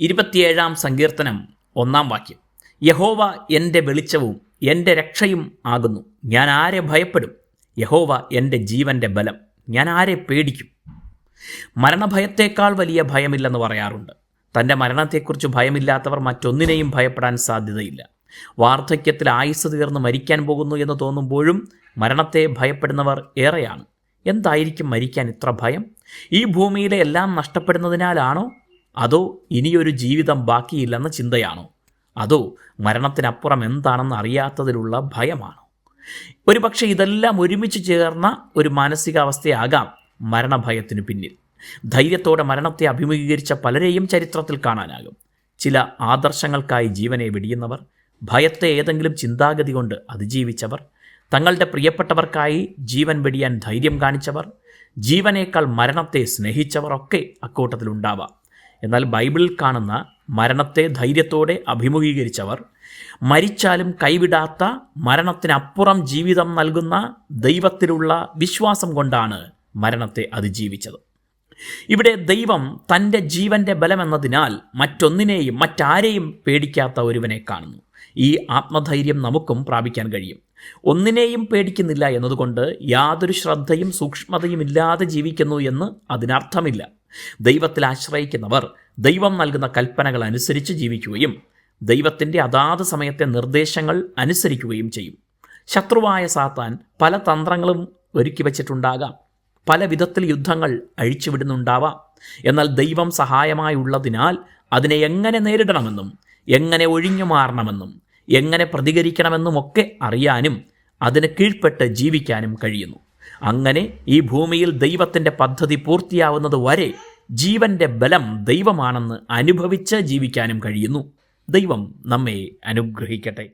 ഇരുപത്തിയേഴാം സങ്കീർത്തനം ഒന്നാം വാക്യം. യഹോവ എന്റെ വെളിച്ചവും എന്റെ രക്ഷയും ആകുന്നു. ഞാൻ ആരെ ഭയപ്പെടും? യഹോവ എന്റെ ജീവന്റെ ബലം. ഞാൻ ആരെ പേടിക്കും? മരണഭയത്തേക്കാൾ വലിയ ഭയമില്ലെന്ന് പറയാറുണ്ട്. തന്റെ മരണത്തെക്കുറിച്ച് ഭയമില്ലാത്തവർ മറ്റൊന്നിനെയും ഭയപ്പെടാൻ സാധ്യതയില്ല. വാർദ്ധക്യത്തിൽ ആയുസ് തീർന്ന് മരിക്കാൻ പോകുന്നു എന്ന് തോന്നുമ്പോഴും മരണത്തെ ഭയപ്പെടുന്നവർ ഏറെയാണ്. എന്തായിരിക്കും മരിക്കാൻ ഇത്ര ഭയം? ഈ ഭൂമിയിലെ എല്ലാം നഷ്ടപ്പെടുന്നതിനാലാണോ അതോ ഇനിയൊരു ജീവിതം ബാക്കിയില്ലെന്ന ചിന്തയാണോ? അതോ മരണത്തിനപ്പുറം എന്താണെന്ന് അറിയാത്തതിലുള്ള ഭയമാണോ? ഒരുപക്ഷെ ഇതെല്ലാം ഒരുമിച്ച് ചേർന്ന ഒരു മാനസികാവസ്ഥയാകാം മരണഭയത്തിനു പിന്നിൽ. ധൈര്യത്തോടെ മരണത്തെ അഭിമുഖീകരിച്ച പലരെയും ചരിത്രത്തിൽ കാണാനാകും. ചില ആദർശങ്ങൾക്കായി ജീവനെ വെടിയുന്നവർ ഭയത്തെ ഏതെങ്കിലും ചിന്താഗതി കൊണ്ട് അതിജീവിച്ചവർ തങ്ങളുടെ പ്രിയപ്പെട്ടവർക്കായി ജീവൻ വെടിയാൻ ധൈര്യം കാണിച്ചവർ ജീവനേക്കാൾ മരണത്തെ സ്നേഹിച്ചവർ ഒക്കെ അക്കൂട്ടത്തിലുണ്ടാവാം. എന്നാൽ ബൈബിളിൽ കാണുന്ന മരണത്തെ ധൈര്യത്തോടെ അഭിമുഖീകരിച്ചവർ മരിച്ചാലും കൈവിടാത്ത മരണത്തിനപ്പുറം ജീവിതം നൽകുന്ന ദൈവത്തിലുള്ള വിശ്വാസം കൊണ്ടാണ് മരണത്തെ അതിജീവിച്ചത്. ഇവിടെ ദൈവം തന്റെ ജീവന്റെ ബലമെന്നതിനാൽ മറ്റൊന്നിനെയും മറ്റാരെയും പേടിക്കാത്ത ഒരുവനെ കാണുന്നു. ഈ ആത്മധൈര്യം നമുക്കും പ്രാപിക്കാൻ കഴിയും. ഒന്നിനെയും പേടിക്കുന്നില്ല എന്നതുകൊണ്ട് യാതൊരു ശ്രദ്ധയും സൂക്ഷ്മതയും ഇല്ലാതെ ജീവിക്കുന്നു എന്ന് അതിനർത്ഥമില്ല. ദൈവത്തിൽ ആശ്രയിക്കുന്നവർ ദൈവം നൽകുന്ന കൽപ്പനകൾ അനുസരിച്ച് ജീവിക്കുകയും ദൈവത്തിന്റെ അതാത് സമയത്തെ നിർദ്ദേശങ്ങൾ അനുസരിക്കുകയും ചെയ്യും. ശത്രുവായ സാത്താൻ പല തന്ത്രങ്ങളും ഒരുക്കി വച്ചിട്ടുണ്ടാകാം. പല വിധത്തിൽ യുദ്ധങ്ങൾ അഴിച്ചുവിടുന്നുണ്ടാവാം. എന്നാൽ ദൈവം സഹായമായുള്ളതിനാൽ അതിനെ എങ്ങനെ നേരിടണമെന്നും എങ്ങനെ ഒഴിഞ്ഞു മാറണമെന്നും എങ്ങനെ പ്രതികരിക്കണമെന്നും ഒക്കെ അറിയാനും അതിന് കീഴ്പ്പെട്ട് ജീവിക്കാനും കഴിയുന്നു. അങ്ങനെ ഈ ഭൂമിയിൽ ദൈവത്തിന്റെ പദ്ധതി പൂർത്തിയാവുന്നത് വരെ ജീവന്റെ ബലം ദൈവമാണെന്ന് അനുഭവിച്ച് ജീവിക്കാനും കഴിയുന്നു. ദൈവം നമ്മെ അനുഗ്രഹിക്കട്ടെ.